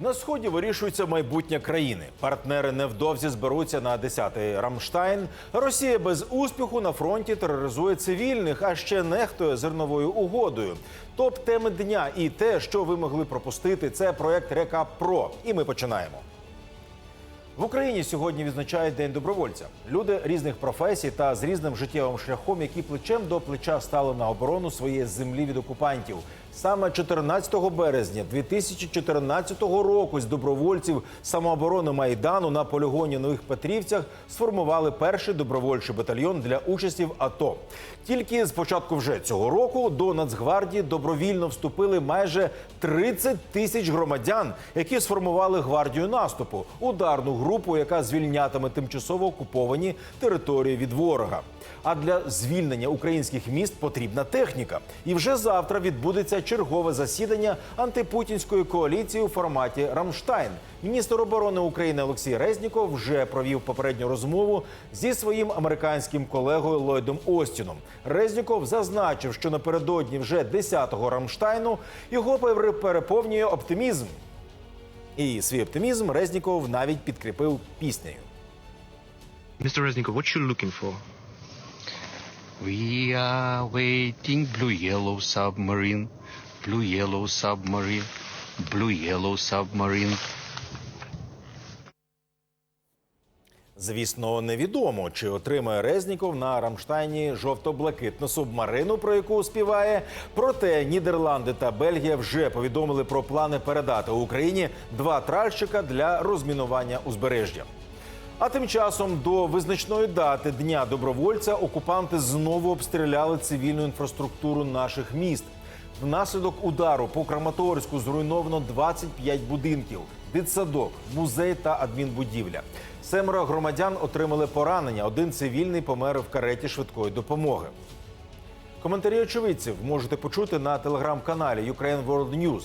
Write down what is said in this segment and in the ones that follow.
На сході вирішується майбутнє країни. Партнери невдовзі зберуться на 10-й Рамштайн. Росія без успіху на фронті тероризує цивільних, а ще нехтує зерновою угодою. Топ теми дня і те, що ви могли пропустити, це проект Река Про. І ми починаємо. В Україні сьогодні відзначають День добровольця. Люди різних професій та з різним життєвим шляхом, які плечем до плеча стали на оборону своєї землі від окупантів. Саме 14 березня 2014 року з добровольців самооборони майдану на полігоні Нових Петрівцях сформували перший добровольчий батальйон для участі в АТО. Тільки з початку вже цього року до Нацгвардії добровільно вступили майже 30 тисяч громадян, які сформували гвардію наступу, ударну групу, яка звільнятиме тимчасово окуповані території від ворога. А для звільнення українських міст потрібна техніка. І вже завтра відбудеться чергове засідання антипутінської коаліції у форматі Рамштайн. Міністр оборони України Олексій Резніков вже провів попередню розмову зі своїм американським колегою Ллойдом Остіном. Резніков зазначив, що напередодні вже 10-го Рамштайну його переповнює оптимізм. І свій оптимізм Резніков навіть підкріпив піснею. Mr. Reznikov, what you looking? We are waiting, blue yellow submarine, blue yellow submarine, blue yellow submarine. Звісно, невідомо, чи отримає Резніков на Рамштайні жовто-блакитну субмарину, про яку співає. Проте Нідерланди та Бельгія вже повідомили про плани передати Україні два тральщика для розмінування узбережжя. А тим часом до визначної дати Дня добровольця окупанти знову обстріляли цивільну інфраструктуру наших міст. Внаслідок удару по Краматорську зруйновано 25 будинків, дитсадок, музей та адмінбудівля. Семеро громадян отримали поранення. Один цивільний помер в кареті швидкої допомоги. Коментарі очевидців можете почути на телеграм-каналі Ukraine World News.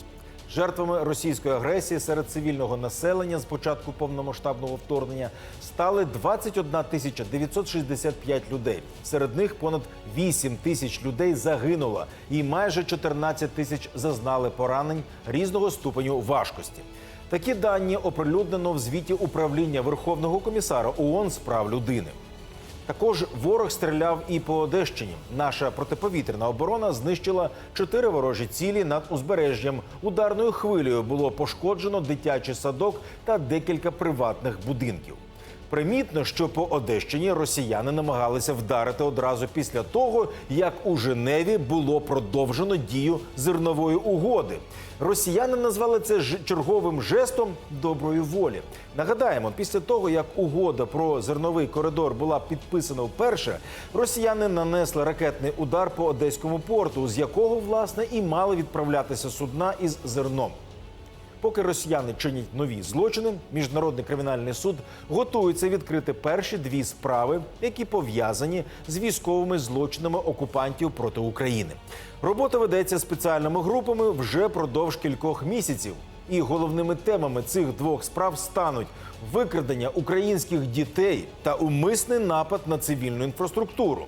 Жертвами російської агресії серед цивільного населення з початку повномасштабного вторгнення стали 21 тисяча 965 людей. Серед них понад 8 тисяч людей загинуло, і майже 14 тисяч зазнали поранень різного ступеню важкості. Такі дані оприлюднено в звіті управління Верховного комісара ООН з прав людини. Також ворог стріляв і по Одещині. Наша протиповітряна оборона знищила чотири ворожі цілі над узбережжям. Ударною хвилею було пошкоджено дитячий садок та декілька приватних будинків. Примітно, що по Одещині росіяни намагалися вдарити одразу після того, як у Женеві було продовжено дію зернової угоди. Росіяни назвали це черговим жестом доброї волі. Нагадаємо, після того як угода про зерновий коридор була підписана вперше, росіяни нанесли ракетний удар по одеському порту, з якого власне і мали відправлятися судна із зерном. Поки росіяни чинять нові злочини, міжнародний кримінальний суд готується відкрити перші дві справи, які пов'язані з військовими злочинами окупантів проти України. Робота ведеться спеціальними групами вже продовж кількох місяців. І головними темами цих двох справ стануть викрадення українських дітей та умисний напад на цивільну інфраструктуру.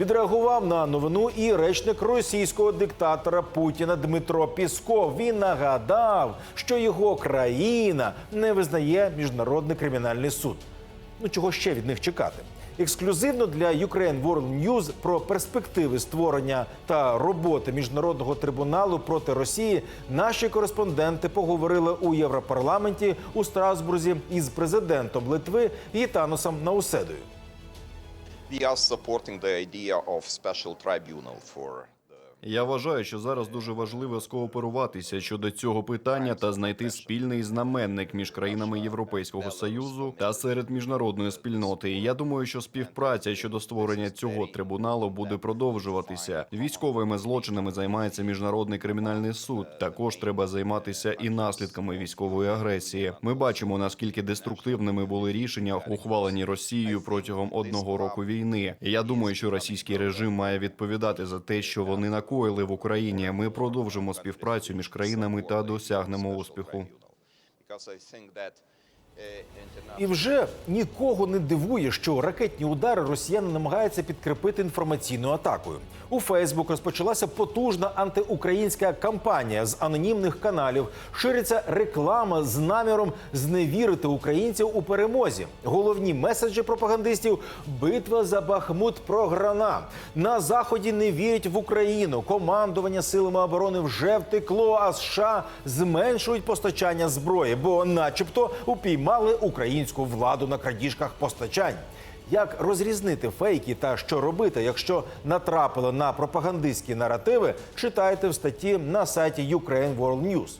Відреагував на новину і речник російського диктатора Путіна Дмитро Пісков. Він нагадав, що його країна не визнає міжнародний кримінальний суд. Ну чого ще від них чекати? Ексклюзивно для Ukraine World News про перспективи створення та роботи міжнародного трибуналу проти Росії наші кореспонденти поговорили у Європарламенті у Страсбурзі із президентом Литви Гітаносом Науседою. We are supporting the idea of special tribunal for Я вважаю, що зараз дуже важливо скооперуватися щодо цього питання та знайти спільний знаменник між країнами Європейського союзу та серед міжнародної спільноти. Я думаю, що співпраця щодо створення цього трибуналу буде продовжуватися. Військовими злочинами займається міжнародний кримінальний суд. Також треба займатися і наслідками військової агресії. Ми бачимо наскільки деструктивними були рішення, ухвалені Росією протягом одного року війни. Я думаю, що російський режим має відповідати за те, що вони накоїли в Україні. Ми продовжимо співпрацю між країнами та досягнемо успіху. І вже нікого не дивує, що ракетні удари росіяни намагаються підкріпити інформаційною атакою. У Фейсбук розпочалася потужна антиукраїнська кампанія з анонімних каналів. Шириться реклама з наміром зневірити українців у перемозі. Головні меседжі пропагандистів: битва за Бахмут програна. На заході не вірять в Україну. Командування силами оборони вже втекло, а США зменшують постачання зброї, бо, начебто, упіймали українську владу на крадіжках постачань. Як розрізнити фейки та що робити, якщо натрапили на пропагандистські наративи, читайте в статті на сайті Ukraine World News.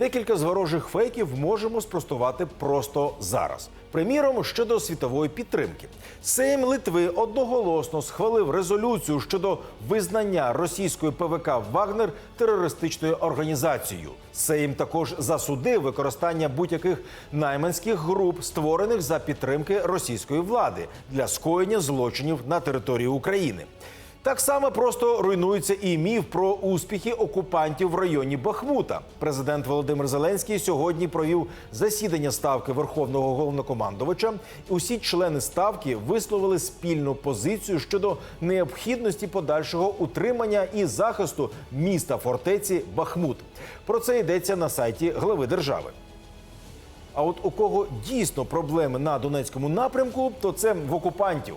Декілька з ворожих фейків можемо спростувати просто зараз. Приміром, щодо світової підтримки, Сейм Литви одноголосно схвалив резолюцію щодо визнання російської ПВК Вагнер терористичною організацією. Сейм також засудив використання будь-яких найманських груп, створених за підтримки російської влади для скоєння злочинів на території України. Так само просто руйнується і міф про успіхи окупантів в районі Бахмута. Президент Володимир Зеленський сьогодні провів засідання ставки Верховного головнокомандувача. Усі члени ставки висловили спільну позицію щодо необхідності подальшого утримання і захисту міста фортеці Бахмут. Про це йдеться на сайті глави держави. А от у кого дійсно проблеми на Донецькому напрямку, то це в окупантів.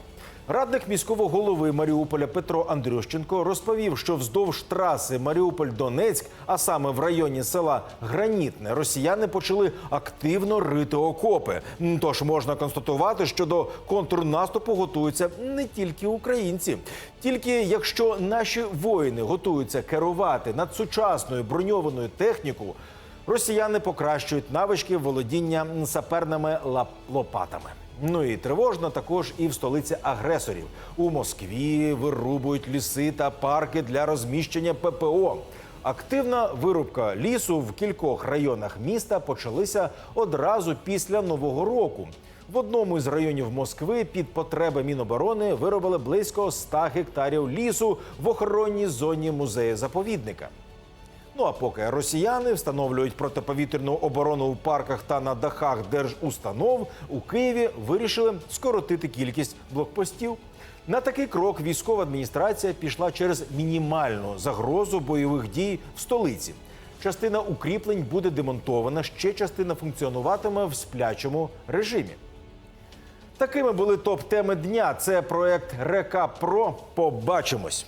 Радник міського голови Маріуполя Петро Андрющенко розповів, що вздовж траси Маріуполь-Донецьк, а саме в районі села Гранітне, росіяни почали активно рити окопи. Тож можна констатувати, що до контрнаступу готуються не тільки українці. Тільки якщо наші воїни готуються керувати над сучасною броньованою технікою, Росіяни покращують навички володіння саперними лопатами. Ну і тривожно також і в столиці агресорів. У Москві вирубують ліси та парки для розміщення ППО. Активна вирубка лісу в кількох районах міста почалися одразу після нового року. В одному із районів Москви під потреби Міноборони виробили близько 100 гектарів лісу в охоронній зоні музею заповідника. Ну а поки росіяни встановлюють протиповітряну оборону у парках та на дахах держустанов, у Києві вирішили скоротити кількість блокпостів. На такий крок військова адміністрація пішла через мінімальну загрозу бойових дій в столиці. Частина укріплень буде демонтована, ще частина функціонуватиме в сплячому режимі. Такими були топ-теми дня. Це проект Река Про. Побачимось.